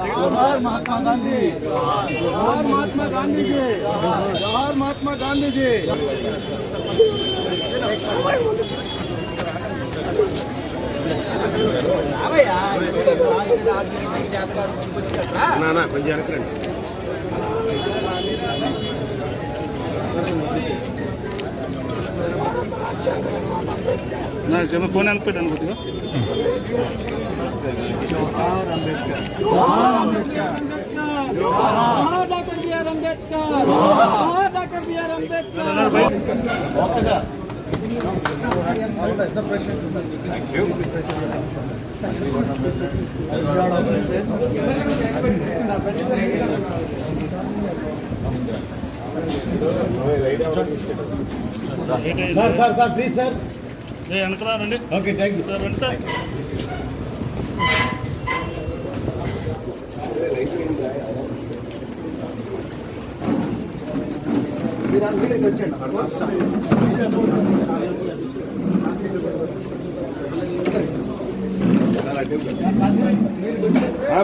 जोहार महात्मा गांधी। जोहार महात्मा गांधी जी। जोहार महात्मा गांधी जी। ना ना पंजी ಅನ್ಕೊಂಡು ನಾನು ಫೋನ್ ಅನ್ಬಿಟ್ಟು ಅನ್ಕೋತೀವಿ okay sir. Sir sir sir please sir. వెనకరా రండి. ఓకే థ్యాంక్ యూ సార్ రండి సార్.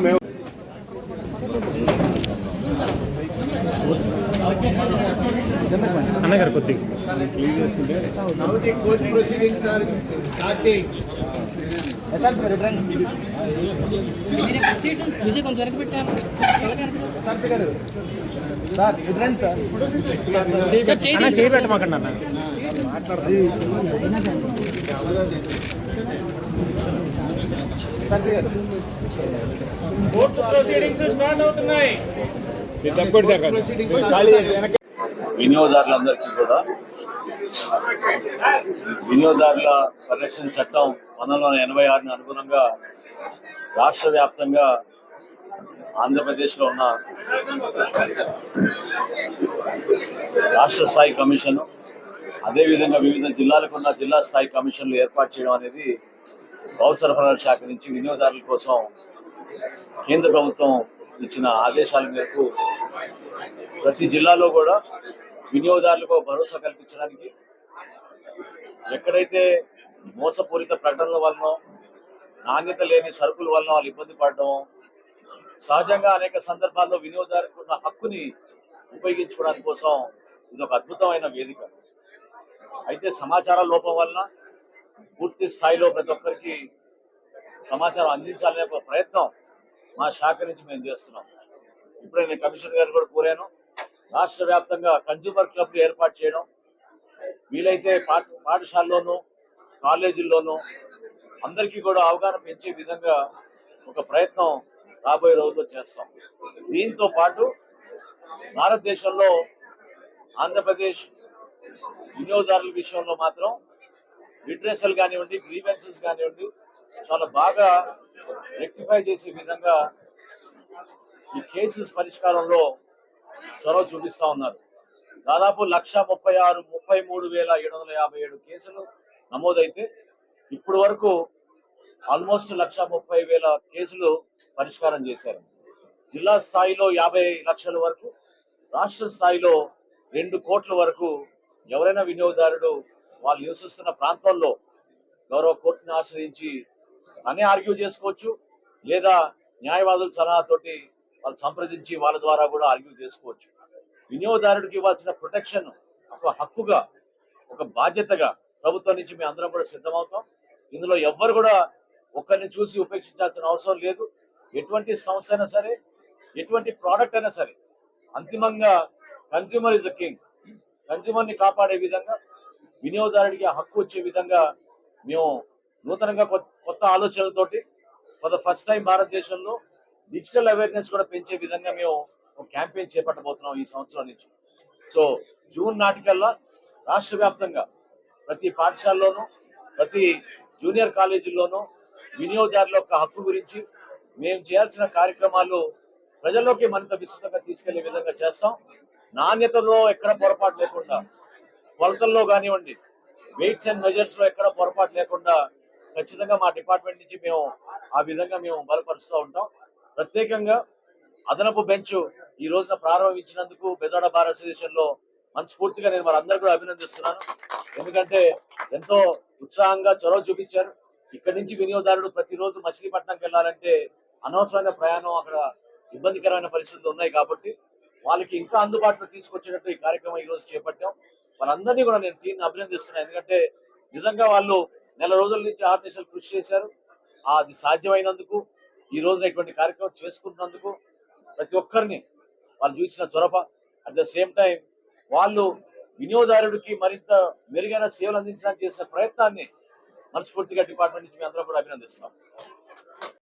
మేము అన్నగారు కొద్దిగా Now the court proceedings are starting. Vijay కొంచెం వెనక్కి పెట్టారు సార్ గారు సార్. ఇటు రండి సార్ సార్ సార్ చేయి సార్ చేయి పెట్టమాకండి అన్న సార్ గారు కోర్టు ప్రొసీడింగ్స్ స్టార్ట్ అవుతున్నాయి. ప్రొసీడింగ్స్ వినియోగదారులందరికీ కూడా వినియోగదారుల పరిరక్షణ చట్టం పంతొమ్మిది వందల ఎనభై ఆరుని అనుగుణంగా రాష్ట్ర వ్యాప్తంగా ఆంధ్రప్రదేశ్లో ఉన్న రాష్ట్ర స్థాయి కమిషన్ అదేవిధంగా వివిధ జిల్లాలకు ఉన్న జిల్లా స్థాయి కమిషన్లు ఏర్పాటు చేయడం అనేది పౌర సరఫరాల శాఖ నుంచి వినియోగదారుల కోసం కేంద్ర ప్రభుత్వం ఇచ్చిన ఆదేశాల మేరకు ప్రతి జిల్లాలో కూడా వినియోగదారులకు భరోసా కల్పించడానికి ఎక్కడైతే మోసపూరిత ప్రకటనల వలన నాణ్యత లేని సరుకుల వలన వాళ్ళు ఇబ్బంది పడడం సహజంగా అనేక సందర్భాల్లో వినియోగదారులకు ఉన్న హక్కుని ఉపయోగించుకోవడానికి కోసం ఇది ఒక అద్భుతమైన వేదిక. అయితే సమాచార లోపం వలన పూర్తి స్థాయిలో ప్రతి ఒక్కరికి సమాచారం అందించాలనే ఒక ప్రయత్నం మా శాఖ నుంచి మేము చేస్తున్నాం. ఇప్పుడే నేను కమిషనర్ గారు కూడా కోరాను. రాష్ట్ర వ్యాప్తంగా కన్జ్యూమర్ క్లబ్లు ఏర్పాటు చేయడం వీలైతే పాఠశాలలోనూ కాలేజీల్లోనూ అందరికీ కూడా అవగాహన పెంచే విధంగా ఒక ప్రయత్నం రాబోయే రోజుల్లో చేస్తాం. దీంతో పాటు భారతదేశంలో ఆంధ్రప్రదేశ్ వినియోగదారుల విషయంలో మాత్రం లిటరేసల్ కానివ్వండి గ్రీవెన్సెస్ కానివ్వండి చాలా బాగా రెక్టిఫై చేసే విధంగా ఈ కేసెస్ పరిష్కారంలో చొరవ చూపిస్తా ఉన్నారు. దాదాపు లక్ష ముప్పై ఆరు ముప్పై మూడు వేల ఏడు వందల యాభై ఏడు కేసులు నమోదైతే ఇప్పుడు వరకు ఆల్మోస్ట్ లక్ష ముప్పై వేల కేసులు పరిష్కారం చేశారు. జిల్లా స్థాయిలో యాభై లక్షల వరకు రాష్ట్ర స్థాయిలో రెండు కోట్ల వరకు ఎవరైనా వినియోగదారుడు వాళ్ళు నివసిస్తున్న ప్రాంతంలో గౌరవ కోర్టుని ఆశ్రయించి తనే ఆర్గ్యూ చేసుకోవచ్చు లేదా న్యాయవాదుల సలహాతోటి వాళ్ళు సంప్రదించి వాళ్ళ ద్వారా కూడా ఆర్గ్యూ చేసుకోవచ్చు. వినియోగదారుడికి ఇవ్వాల్సిన ప్రొటెక్షన్ ఒక హక్కుగా ఒక బాధ్యతగా ప్రభుత్వం నుంచి మేము అందరం కూడా సిద్ధమవుతాం. ఇందులో ఎవ్వరు కూడా ఒక్కరిని చూసి ఉపేక్షించాల్సిన అవసరం లేదు. ఎటువంటి సంస్థ అయినా సరే ఎటువంటి ప్రోడక్ట్ అయినా సరే అంతిమంగా కన్స్యూమర్ ఇస్ అ కింగ్ కన్స్యూమర్ని కాపాడే విధంగా వినియోగదారుడికి హక్కు వచ్చే విధంగా మేము నూతనంగా కొత్త కొత్త ఆలోచనలతోటి ఫర్ ద ఫస్ట్ టైం భారతదేశంలో డిజిటల్ అవేర్నెస్ కూడా పెంచే విధంగా మేము ఒక క్యాంపెయిన్ చేపట్టబోతున్నాం ఈ సంవత్సరం నుంచి. సో జూన్ నాటికల్లా రాష్ట్ర వ్యాప్తంగా ప్రతి పాఠశాలలోనూ ప్రతి జూనియర్ కాలేజీల్లోనూ వినియోగదారుల యొక్క హక్కు గురించి మేము చేయాల్సిన కార్యక్రమాలు ప్రజల్లోకి మరింత విస్తృతంగా తీసుకెళ్ళే విధంగా చేస్తాం. నాణ్యతలో ఎక్కడ పొరపాటు లేకుండా కొలతల్లో కానివ్వండి వెయిట్స్ అండ్ మెజర్స్లో ఎక్కడ పొరపాటు లేకుండా ఖచ్చితంగా మా డిపార్ట్మెంట్ నుంచి మేము ఆ విధంగా మేము బలపరుస్తూ ఉంటాం. ప్రత్యేకంగా అదనపు బెంచ్ ఈ రోజున ప్రారంభించినందుకు బెజాడా బార్ అసోసియేషన్లో మనస్ఫూర్తిగా నేను వారందరూ కూడా అభినందిస్తున్నాను. ఎందుకంటే ఎంతో ఉత్సాహంగా చొరవ చూపించారు. ఇక్కడి నుంచి వినియోగదారుడు ప్రతిరోజు మచిలీపట్నంకి వెళ్ళాలంటే అనవసరమైన ప్రయాణం అక్కడ ఇబ్బందికరమైన పరిస్థితులు ఉన్నాయి కాబట్టి వాళ్ళకి ఇంకా అందుబాటులో తీసుకొచ్చేటట్టు ఈ కార్యక్రమం ఈ రోజు చేపట్టాం. వాళ్ళందరినీ కూడా నేను దీన్ని అభినందిస్తున్నాను. ఎందుకంటే నిజంగా వాళ్ళు నెల రోజుల నుంచి ఆరు కృషి చేశారు. అది సాధ్యమైనందుకు ఈ రోజున ఇటువంటి కార్యక్రమం చేసుకుంటున్నందుకు ప్రతి ఒక్కరిని వాళ్ళు చూసిన చొరవ. అట్ ద సేమ్ టైం వాళ్ళు వినియోగదారుడికి మరింత మెరుగైన సేవలు అందించడానికి చేసిన ప్రయత్నాన్ని మనస్ఫూర్తిగా డిపార్ట్మెంట్ నుంచి మేము అందరం కూడా అభినందిస్తున్నాం.